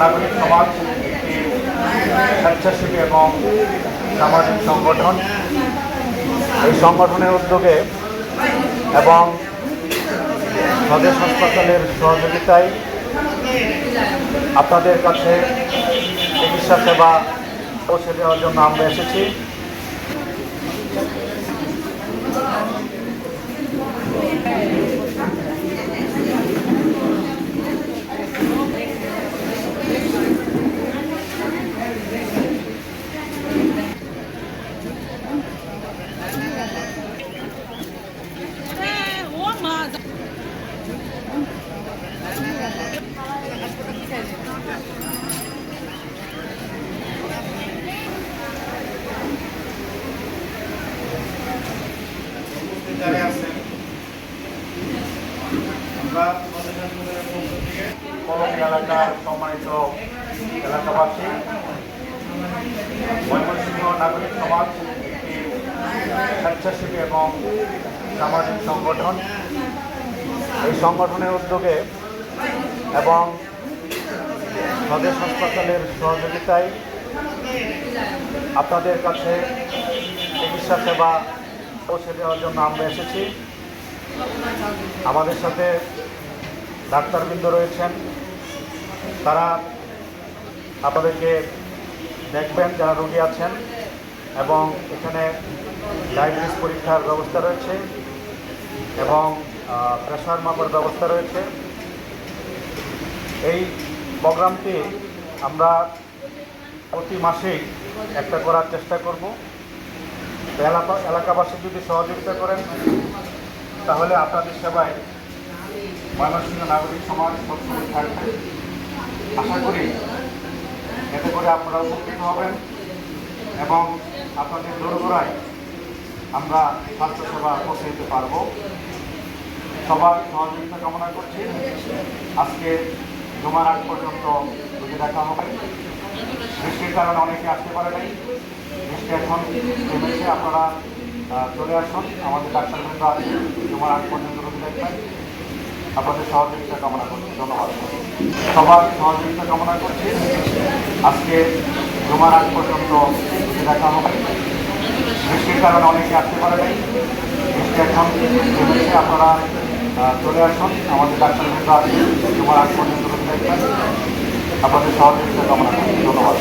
নাগরিক সমাজ একটি স্বেচ্ছাসেবী এবং সামাজিক সংগঠন। এই সংগঠনের উদ্যোগে এবং স্বদেশ হাসপাতালের সহযোগিতায় আপনাদের কাছে চিকিৎসা সেবা পৌঁছে দেওয়ার জন্য আমরা এসেছি। যারা আছেন এলাকার সম্মানিত এলাকাবাসী, ময়মনসিংহ নাগরিক সমাজ, একটি এবং সামাজিক সংগঠন। এই সংগঠনের উদ্যোগে এবং স্বদেশ হাসপাতালের সহযোগিতায় আপনাদের কাছে চিকিৎসা সেবা পৌঁছে দেওয়ার জন্য আমরা এসেছি। আমাদের সাথে ডাক্তারবৃন্দ রয়েছেন। তারা আপনাদেরকে দেখবেন যারা রোগী আছেন এবং এখানে ডায়াবেটিস পরীক্ষার ব্যবস্থা রয়েছে এবং প্রেশার মাপার ব্যবস্থা রয়েছে। এই প্রোগ্রামটি আমরা প্রতি মাসেই একটা করার চেষ্টা করব। এলাকা এলাকাবাসী যদি সহযোগিতা করেন, তাহলে আপনাদের সেবায় ময়মনসিংহ নাগরিক সমাজ সবসময় থাকবে। আশা করি এতে করে আপনারা উপকৃত হবেন এবং আপনাদের দোরগোড়ায় আমরা স্বাস্থ্যসেবা পৌঁছে দিতে পারব। সবার সহযোগিতা কামনা করছি। আজকে জমার আগ পর্যন্ত যদি দেখা হবে। বৃষ্টির কারণে অনেকে আসতে পারে নাই। বৃষ্টি এখন থেমেছে আপনারা চলে আসুন। আমাদের ডাক্তারবৃন্দ আছে জমার আগ পর্যন্ত রোগী দেখবেন আপনাদের সহযোগিতা কামনা করছি। ধন্যবাদ। সবার সহযোগিতা কামনা করছি। আজকে জমার আগ পর্যন্ত দেখা হবে। বৃষ্টির কারণে অনেকে আসতে পারে নাই। বৃষ্টি এখন থেমেছে আপনারা চলে আসুন। আমাদের ডাক্তারবৃন্দ আছে জমার আগ পর্যন্ত রোগী দেখবেন আপনাদের সহযোগিতা কামনা করছি। ধন্যবাদ।